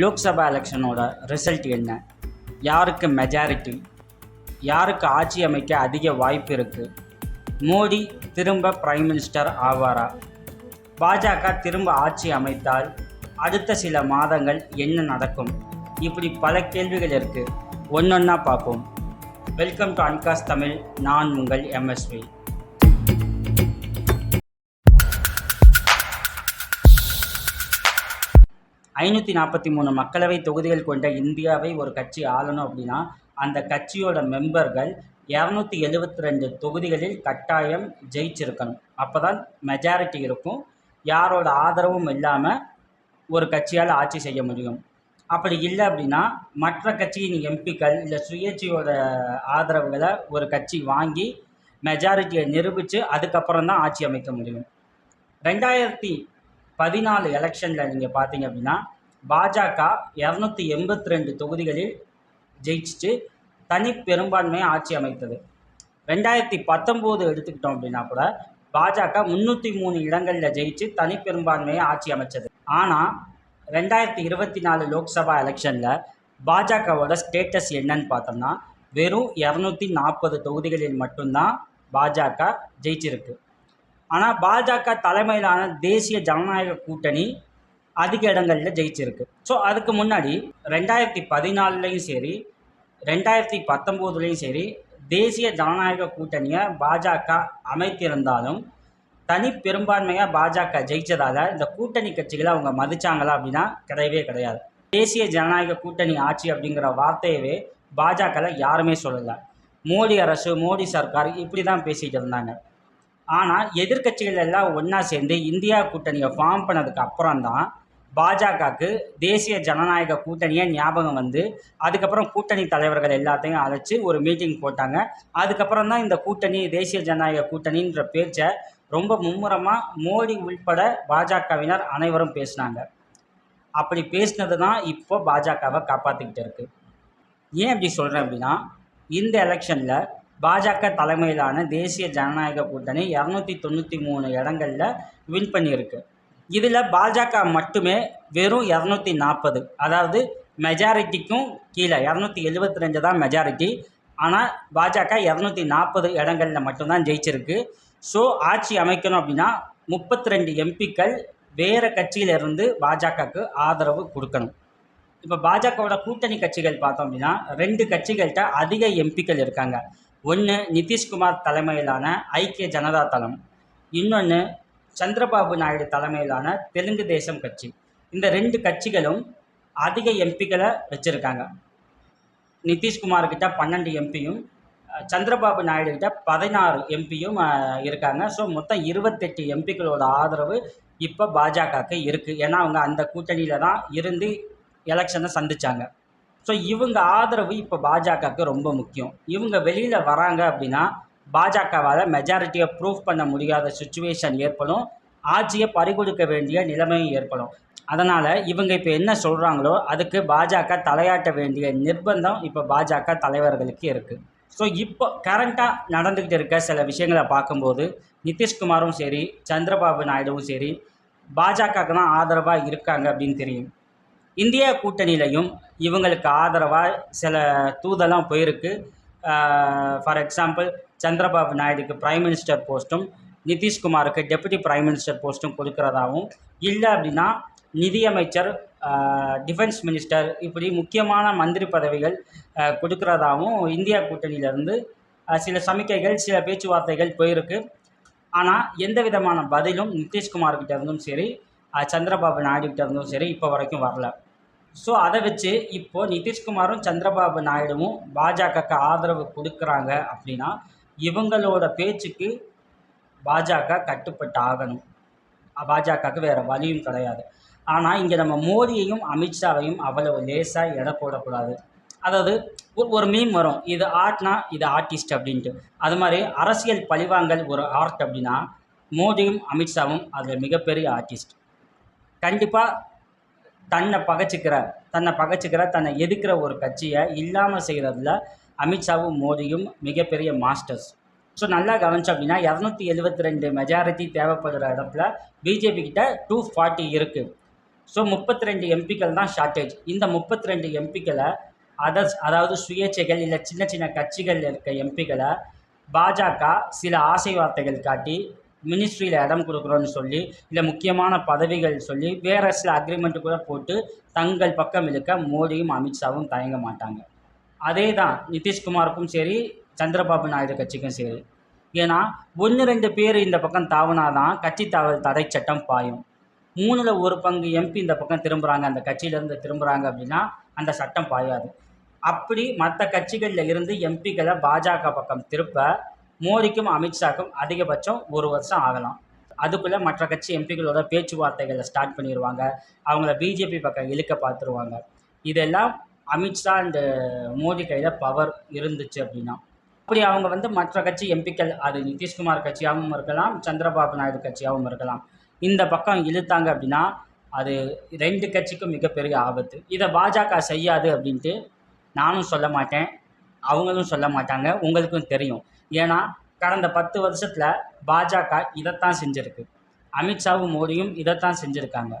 Lok Sabha எலெக்ஷனோட result என்ன? யாருக்கு majority யாருக்கு ஆட்சி அமைக்க அதிக வாய்ப்பு இருக்குது மோடி திரும்ப பிரைம் மினிஸ்டர் ஆவாரா? பாஜக திரும்ப ஆட்சி அமைத்தால் அடுத்த சில மாதங்கள் என்ன நடக்கும்? இப்படி பல கேள்விகள் இருக்குது ஒன்றொன்னா பார்ப்போம். வெல்கம் டு அன்காஸ் தமிழ் நான் உங்கள் எம்எஸ்வி ஐநூற்றி நாற்பத்தி மூணு மக்களவை தொகுதிகள் கொண்ட இந்தியாவை ஒரு கட்சி ஆளணும் அப்படின்னா அந்த கட்சியோட மெம்பர்கள் இரநூத்தி எழுபத்தி ரெண்டு தொகுதிகளில் கட்டாயம் ஜெயிச்சிருக்கணும். அப்போ தான் மெஜாரிட்டி இருக்கும். யாரோட ஆதரவும் இல்லாமல் ஒரு கட்சியால் ஆட்சி செய்ய முடியும். அப்படி இல்லை அப்படின்னா மற்ற கட்சியின் எம்பிக்கள் இல்லை சுயேட்சையோட ஆதரவுகளை ஒரு கட்சி வாங்கி மெஜாரிட்டியை நிரூபித்து அதுக்கப்புறம் தான் ஆட்சி அமைக்க முடியும். ரெண்டாயிரத்தி பதினாலு எலெக்ஷனில் நீங்கள் பார்த்தீங்க அப்படின்னா பாஜக இரநூத்தி எண்பத்தி ரெண்டு தொகுதிகளில் ஜெயிச்சிட்டு தனி பெரும்பான்மையை ஆட்சி அமைத்தது. ரெண்டாயிரத்தி பத்தொம்போது எடுத்துக்கிட்டோம் அப்படின்னா கூட பாஜக முந்நூற்றி மூணு இடங்களில் ஜெயிச்சு தனி பெரும்பான்மையை ஆட்சி அமைச்சது. ஆனால் ரெண்டாயிரத்தி இருபத்தி நாலு லோக்சபா எலெக்ஷனில் பாஜகவோட ஸ்டேட்டஸ் என்னன்னு பார்த்தோம்னா வெறும் இரநூத்தி நாற்பது தொகுதிகளில் மட்டும்தான் பாஜக ஜெயிச்சிருக்கு. ஆனால் பாஜக தலைமையிலான தேசிய ஜனநாயக கூட்டணி அதிக இடங்களில் ஜெயிச்சிருக்கு. ஸோ அதுக்கு முன்னாடி ரெண்டாயிரத்தி பதினாலுலேயும் சரி ரெண்டாயிரத்தி பத்தொம்போதுலேயும் சரி தேசிய ஜனநாயக கூட்டணியை பாஜக அமைத்திருந்தாலும் தனி பெரும்பான்மையாக பாஜக ஜெயிச்சதால் இந்த கூட்டணி கட்சிகளை அவங்க மதிச்சாங்களா அப்படின்னா கிடையவே கிடையாது. தேசிய ஜனநாயக கூட்டணி ஆட்சி அப்படிங்கிற வார்த்தையவே பாஜகவில் யாருமே சொல்லலை. மோடி அரசு மோடி சர்க்கார் இப்படி தான் பேசிகிட்டு இருந்தாங்க. ஆனால் எதிர்க்கட்சிகள் எல்லாம் ஒன்றா சேர்ந்து இந்தியா கூட்டணியை ஃபார்ம் பண்ணதுக்கு அப்புறம் தான் பாஜகவுக்கு தேசிய ஜனநாயக கூட்டணியை ஞாபகம் வந்து அதுக்கப்புறம் கூட்டணி தலைவர்கள் எல்லாத்தையும் அழைச்சி ஒரு மீட்டிங் போட்டாங்க. அதுக்கப்புறம் தான் இந்த கூட்டணி தேசிய ஜனநாயக கூட்டணின்ற பேச்சை ரொம்ப மும்முரமாக மோடி உள்பட பாஜகவினர் அனைவரும் பேசினாங்க. அப்படி பேசினது தான் இப்போ பாஜகவை காப்பாற்றிக்கிட்டு இருக்குது ஏன் அப்படி சொல்கிறேன் அப்படின்னா இந்த எலெக்ஷனில் பாஜக தலைமையிலான தேசிய ஜனநாயக கூட்டணி இரநூத்தி தொண்ணூற்றி மூணு இடங்களில் வின் பண்ணியிருக்கு. இதில் பாஜக மட்டுமே வெறும் இரநூத்தி நாற்பது அதாவது மெஜாரிட்டிக்கும் கீழே இரநூத்தி எழுபத்தி ரெண்டு தான் மெஜாரிட்டி ஆனால் பாஜக இரநூத்தி நாற்பது இடங்களில் மட்டும்தான் ஜெயிச்சிருக்கு. ஸோ ஆட்சி அமைக்கணும் அப்படின்னா முப்பத்தி ரெண்டு எம்பிக்கள் வேறு கட்சியிலிருந்து பாஜகவுக்கு ஆதரவு கொடுக்கணும். இப்போ பாஜகவோட கூட்டணி கட்சிகள் பார்த்தோம் அப்படின்னா ரெண்டு கட்சிகள்கிட்ட அதிக எம்பிக்கள் இருக்காங்க. ஒன்று நிதிஷ்குமார் தலைமையிலான ஐக்கிய ஜனதா தளம் இன்னொன்று சந்திரபாபு நாயுடு தலைமையிலான தெலுங்கு தேசம் கட்சி. இந்த ரெண்டு கட்சிகளும் அதிக எம்பிக்களை வச்சுருக்காங்க. நிதிஷ்குமார்கிட்ட பன்னெண்டு எம்பியும் சந்திரபாபு நாயுடு கிட்ட பதினாறு எம்பியும் இருக்காங்க. ஸோ மொத்தம் இருபத்தெட்டு எம்பிக்களோட ஆதரவு இப்போ பாஜகவுக்கு இருக்குது ஏன்னா அவங்க அந்த கூட்டணியில் தான் இருந்து எலெக்ஷனை சந்திச்சாங்க. ஸோ இவங்க ஆதரவு இப்போ பாஜகவுக்கு ரொம்ப முக்கியம். இவங்க வெளியில் வராங்க அப்படின்னா பாஜகவால் மெஜாரிட்டியை ப்ரூவ் பண்ண முடியாத சுச்சுவேஷன் ஏற்படும். ஆட்சியை பறிகொடுக்க வேண்டிய நிலைமையும் ஏற்படும். அதனால் இவங்க இப்போ என்ன சொல்கிறாங்களோ அதுக்கு பாஜக தலையாட்ட வேண்டிய நிர்பந்தம் இப்போ பாஜக தலைவர்களுக்கு இருக்குது ஸோ இப்போ கரண்ட்டாக நடந்துக்கிட்டு இருக்க சில விஷயங்களை பார்க்கும்போது நிதிஷ்குமாரும் சரி சந்திரபாபு நாயுடுவும் சரி பாஜகவுக்கு தான் ஆதரவாக இருக்காங்க அப்படின்னு தெரியும். இந்தியா கூட்டணியிலையும் இவங்களுக்கு ஆதரவாக சில தூதெல்லாம் போயிருக்கு. ஃபார் எக்ஸாம்பிள் சந்திரபாபு நாயுடுக்கு பிரைம் மினிஸ்டர் போஸ்ட்டும் நிதிஷ்குமாருக்கு டெபுட்டி பிரைம் மினிஸ்டர் போஸ்ட்டும் கொடுக்கறதாகவும் இல்லை அப்படின்னா நிதியமைச்சர் டிஃபென்ஸ் மினிஸ்டர் இப்படி முக்கியமான மந்திரி பதவிகள் கொடுக்குறதாகவும் இந்தியா கூட்டணியிலேருந்து சில சமிக்கைகள் சில பேச்சுவார்த்தைகள் போயிருக்கு. ஆனால் எந்த விதமான பதிலும் நிதிஷ்குமார்கிட்ட இருந்தும் சரி சந்திரபாபு நாயுடுகிட்ட இருந்தும் சரி இப்போ வரைக்கும் வரல. ஸோ அதை வச்சு இப்போது நிதிஷ்குமாரும் சந்திரபாபு நாயுடுவும் பாஜகவுக்கு ஆதரவு கொடுக்குறாங்க அப்படின்னா இவங்களோட பேச்சுக்கு பாஜக கட்டுப்பட்டு ஆகணும் பாஜகவுக்கு வேறு வழியும் கிடையாது. ஆனால் இங்கே நம்ம மோடியையும் அமித்ஷாவையும் அவ்வளவு லேசாக எடை போடக்கூடாது. அதாவது ஒரு ஒரு மீம் வரும். இது ஆர்ட்னா இது ஆர்டிஸ்ட் அப்படின்ட்டு. அது மாதிரி அரசியல் பழிவாங்கல் ஒரு ஆர்ட் அப்படின்னா மோடியும் அமித்ஷாவும் அதில் மிகப்பெரிய ஆர்டிஸ்ட். கண்டிப்பாக தன்னை பகைச்சிக்கிற தன்னை பகைச்சிக்கிற தன்னை எதிர்க்கிற ஒரு கட்சியை இல்லாமல் செய்கிறதுல அமித்ஷாவும் மோடியும் மிகப்பெரிய மாஸ்டர்ஸ் ஸோ நல்லா கவனிச்சோம் அப்படின்னா இரநூத்தி எழுபத்தி ரெண்டு மெஜாரிட்டி தேவைப்படுற இடத்துல பிஜேபி கிட்ட டூ ஃபார்ட்டி இருக்குது ஸோ முப்பத்தி ரெண்டு எம்பிக்கள் தான் ஷார்ட்டேஜ் இந்த முப்பத்தி ரெண்டு எம்பிக்களை அதர்ஸ் அதாவது சுயேட்சைகள் இல்லை சின்ன சின்ன கட்சிகள் இருக்க எம்பிக்களை பாஜக சில ஆசை வார்த்தைகள் காட்டி மினிஸ்ட்ரியில் இடம் கொடுக்குறோன்னு சொல்லி இல்லை முக்கியமான பதவிகள் சொல்லி வேறு சில அக்ரிமெண்ட்டு கூட போட்டு தங்கள் பக்கம் இழுக்க மோடியும் அமித்ஷாவும் தயங்க மாட்டாங்க. அதே தான் நிதிஷ்குமாருக்கும் சரி சந்திரபாபு நாயுடு கட்சிக்கும் சரி. ஏன்னா ஒன்று ரெண்டு பேர் இந்த பக்கம் தாவுனாதான் கட்சி தாவல் தடை சட்டம் பாயும். மூணில் ஒரு பங்கு எம்பி இந்த பக்கம் திரும்புகிறாங்க அந்த கட்சியிலேருந்து திரும்புகிறாங்க அப்படின்னா அந்த சட்டம் பாயாது. அப்படி மற்ற கட்சிகளில் இருந்து எம்பிக்களை பாஜக பக்கம் திருப்ப மோடிக்கும் அமித்ஷாக்கும் அதிகபட்சம் ஒரு வருஷம் ஆகலாம். அதுக்குள்ளே மற்ற கட்சி எம்பிகளோட பேச்சுவார்த்தைகளை ஸ்டார்ட் பண்ணிடுவாங்க அவங்கள பிஜேபி பக்கம் இழுக்க பார்த்துருவாங்க. இதெல்லாம் அமித்ஷா அண்டு மோடி கையில் பவர் இருந்துச்சு அப்படின்னா. அப்படி அவங்க வந்து மற்ற கட்சி எம்பிக்கள் அது நிதிஷ்குமார் கட்சியாகவும் இருக்கலாம் சந்திரபாபு நாயுடு கட்சியாகவும் இருக்கலாம். இந்த பக்கம் இழுத்தாங்க அப்படின்னா அது ரெண்டு கட்சிக்கும் மிகப்பெரிய ஆபத்து. இதை பாஜக செய்யாது அப்படின்ட்டு நானும் சொல்ல மாட்டேன். அவங்களும் சொல்ல மாட்டாங்க. உங்களுக்கும் தெரியும். ஏன்னா கடந்த பத்து வருஷத்தில் பாஜக இதைத்தான் செஞ்சுருக்கு. அமித்ஷாவும் மோடியும் இதைத்தான் செஞ்சுருக்காங்க.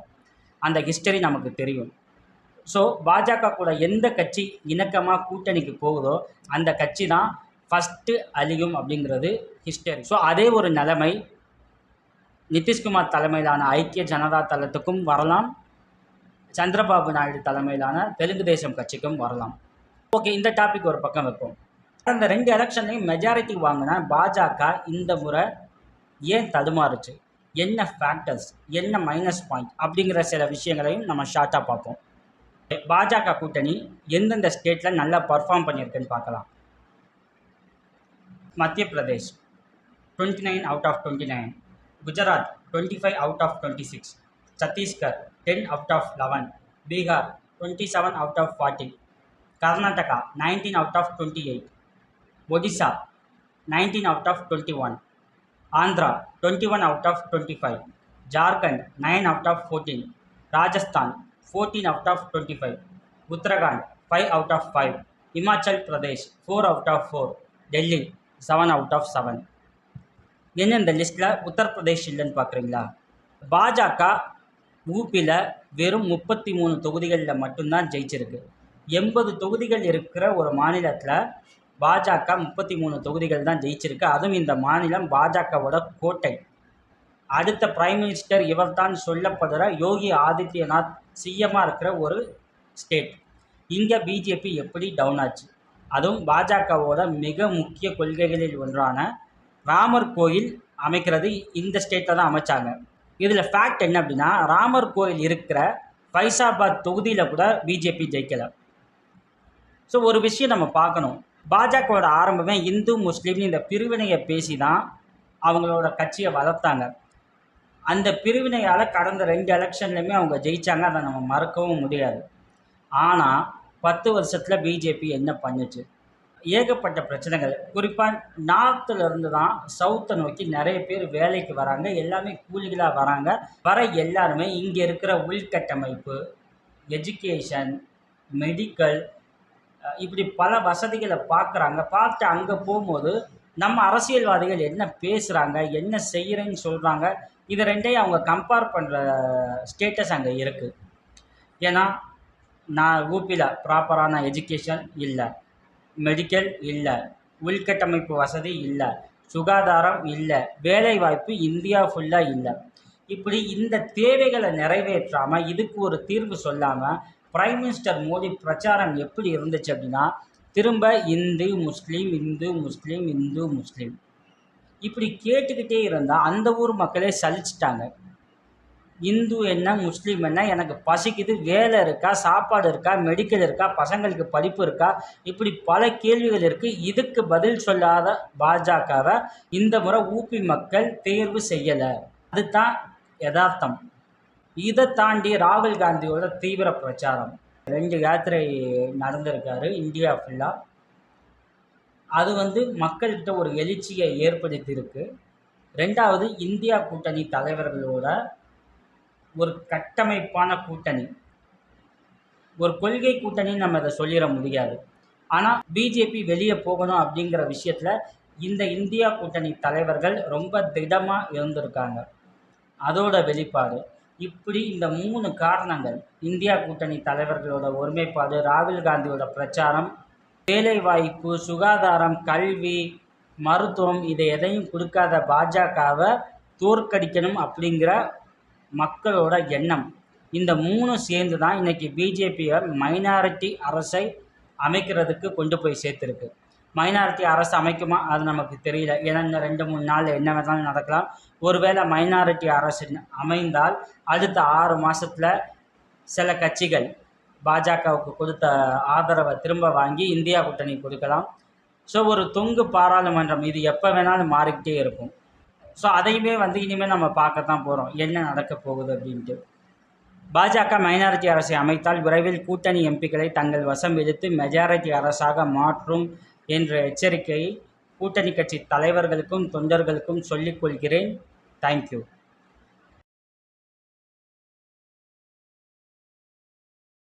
அந்த ஹிஸ்டரி நமக்கு தெரியும். ஸோ பாஜக கூட எந்த கட்சி இணக்கமாக கூட்டணிக்கு போகுதோ அந்த கட்சி தான் ஃபஸ்ட்டு அழியும் அப்படிங்கிறது ஹிஸ்டரி ஸோ அதே ஒரு நிலைமை நிதிஷ்குமார் தலைமையிலான ஐக்கிய ஜனதா தளத்துக்கும் வரலாம். சந்திரபாபு நாயுடு தலைமையிலான தெலுங்கு தேசம் கட்சிக்கும் வரலாம். ஓகே இந்த டாபிக் ஒரு பக்கம் வைப்போம். கடந்த ரெண்டு எலெக்ஷன்லையும் மெஜாரிட்டி வாங்கின பாஜக இந்த முறை ஏன் தடுமாறுச்சு? என்ன ஃபேக்டர்ஸ் என்ன மைனஸ் பாயிண்ட் அப்படிங்கிற சில விஷயங்களையும் நம்ம ஷார்ட்டாக பார்ப்போம். பாஜக கூட்டணி எந்தெந்த ஸ்டேட்டில் நல்லா பர்ஃபார்ம் பண்ணியிருக்குன்னு பார்க்கலாம். Madhya Pradesh twenty nine out of twenty nine Gujarat twenty five out of twenty six Chhattisgarh ten out of eleven Bihar twenty seven out of forty Karnataka nineteen out of twenty eight Odisha nineteen out of twenty one Andhra twenty one out of twenty five Jharkhand nine out of fourteen Rajasthan fourteen out of twenty five Uttarakhand five out of five Himachal Pradesh four out of four Delhi seven out of seven என்ன இந்த லிஸ்ட்டில் உத்தரப்பிரதேஷ் இல்லைன்னு பார்க்குறீங்களா பாஜக ஊப்பியில் வெறும் முப்பத்தி மூணு தொகுதிகளில் மட்டும்தான் ஜெயிச்சிருக்கு. எண்பது தொகுதிகள் இருக்கிற ஒரு மாநிலத்தில் பாஜக முப்பத்தி மூணு தொகுதிகள் தான் ஜெயிச்சிருக்கு. அதுவும் இந்த மாநிலம் பாஜகவோட கோட்டை. அடுத்த பிரைம் மினிஸ்டர் இவர்தான் சொல்லப்படுற யோகி ஆதித்யநாத் சிஎம்மாக இருக்கிற ஒரு ஸ்டேட். இங்கே பிஜேபி எப்படி டவுன் ஆச்சு? அதுவும் பாஜகவோட மிக முக்கிய கொள்கைகளில் ஒன்றான ராமர் கோயில் அமைக்கிறது இந்த ஸ்டேட்டில் தான் அமைச்சாங்க. இதில் ஃபேக்ட் என்ன அப்படின்னா ராமர் கோயில் இருக்கிற ஃபைசாபாத் தொகுதியில் கூட பிஜேபி ஜெயிக்கலை. ஸோ ஒரு விஷயம் நம்ம பார்க்கணும். பாஜகவோட ஆரம்பமே இந்து முஸ்லீம்னு இந்த பிரிவினையை பேசி தான் அவங்களோட கட்சியை வளர்த்தாங்க. அந்த பிரிவினையால் கடந்த ரெண்டு எலெக்ஷன்லையுமே அவங்க ஜெயித்தாங்க அதை நம்ம மறக்கவும் முடியாது. ஆனால் பத்து வருஷத்தில் பிஜேபி என்ன பண்ணுச்சு? ஏகப்பட்ட பிரச்சனைகள். குறிப்பாக நார்த்தில் இருந்து தான் சவுத்தை நோக்கி நிறைய பேர் வேலைக்கு வராங்க. எல்லாமே கூலிகளாக வராங்க. வர எல்லாருமே இங்கே இருக்கிற உள்கட்டமைப்பு எஜுகேஷன் மெடிக்கல் இப்படி பல வசதிகளை பார்க்குறாங்க. பார்த்து அங்கே போகும்போது நம்ம அரசியல்வாதிகள் என்ன பேசுகிறாங்க என்ன செய்கிறேன்னு சொல்கிறாங்க இதை ரெண்டையும் அவங்க கம்பேர் பண்ணுற ஸ்டேட்டஸ் அங்கே இருக்குது ஏன்னா நான் ஊபியில் ப்ராப்பரான எஜுகேஷன் இல்லை மெடிக்கல் இல்லை உள்கட்டமைப்பு வசதி இல்லை சுகாதாரம் இல்லை வேலைவாய்ப்பு இந்தியா ஃபுல்லாக இல்லை. இப்படி இந்த தேவைகளை நிறைவேற்றாமல் இதுக்கு ஒரு தீர்வு சொல்லாமல் பிரைம் மினிஸ்டர் மோடி பிரச்சாரம் எப்படி இருந்துச்சு அப்படின்னா திரும்ப இந்து முஸ்லீம் இந்து முஸ்லீம் இந்து முஸ்லீம். இப்படி கேட்டுக்கிட்டே இருந்தால் அந்த ஊர் மக்களே சலிச்சிட்டாங்க. இந்து என்ன முஸ்லீம் என்ன எனக்கு பசிக்குது வேலை இருக்கா சாப்பாடு இருக்கா மெடிக்கல் இருக்கா பசங்களுக்கு படிப்பு இருக்கா? இப்படி பல கேள்விகள் இருக்குது இதுக்கு பதில் சொல்லாத பாஜகவை இந்த முறை ஊபி மக்கள் தேர்வு செய்யலை. அதுதான் யதார்த்தம். இதை தாண்டி ராகுல் காந்தியோட தீவிர பிரச்சாரம். ரெண்டு யாத்திரை நடந்திருக்காரு இந்தியா ஃபுல்லாக அது வந்து மக்கள்கிட்ட ஒரு எழுச்சியை ஏற்படுத்தியிருக்கு. ரெண்டாவது இந்தியா கூட்டணி தலைவர்களோட ஒரு கட்டமைப்பான கூட்டணி. ஒரு கொள்கை கூட்டணின்னு நம்ம அதை சொல்லிட முடியாது. ஆனால் பிஜேபி வெளியே போகணும் அப்படிங்கிற விஷயத்தில் இந்த இந்தியா கூட்டணி தலைவர்கள் ரொம்ப திடமாக இருந்திருக்காங்க. அதோட வெளிப்பாடு. இப்படி இந்த மூணு காரணங்கள் இந்தியா கூட்டணி தலைவர்களோட ஒருமைப்பாடு ராகுல் காந்தியோட பிரச்சாரம் வேலைவாய்ப்பு சுகாதாரம் கல்வி மருத்துவம் இதை எதையும் கொடுக்காத பாஜகவை தோற்கடிக்கணும் அப்படிங்கிற மக்களோட எண்ணம். இந்த மூணும் சேர்ந்து தான் இன்றைக்கி பிஜேபியை மைனாரிட்டி அரசை அமைக்கிறதுக்கு கொண்டு போய் சேர்த்துருக்கு. மைனாரிட்டி அரசு அமைக்குமா? அது நமக்கு தெரியல. ஏன்னா இந்த ரெண்டு மூணு நாள் என்ன வேணாலும் நடக்கலாம். ஒருவேளை மைனாரிட்டி அரசு அமைந்தால் அடுத்த ஆறு மாதத்தில் சில கட்சிகள் பாஜகவுக்கு கொடுத்த ஆதரவை திரும்ப வாங்கி இந்தியா கூட்டணி கொடுக்கலாம். ஸோ ஒரு தொங்கு பாராளுமன்றம் இது எப்போ வேணாலும் மாறிக்கிட்டே இருக்கும். ஸோ அதையுமே வந்து இனிமேல் நம்ம பார்க்க தான் போகிறோம் என்ன நடக்க போகுது அப்படின்ட்டு. பாஜக மைனாரிட்டி அரசை அமைத்தால் விரைவில் கூட்டணி எம்பிக்களை தங்கள் வசம் இழுத்து மெஜாரிட்டி அரசாக மாற்றும் என்ற எச்சரிக்கையை கூட்டணி கட்சி தலைவர்களுக்கும் தொண்டர்களுக்கும் சொல்லிக் கொள்கிறேன். தேங்க்யூ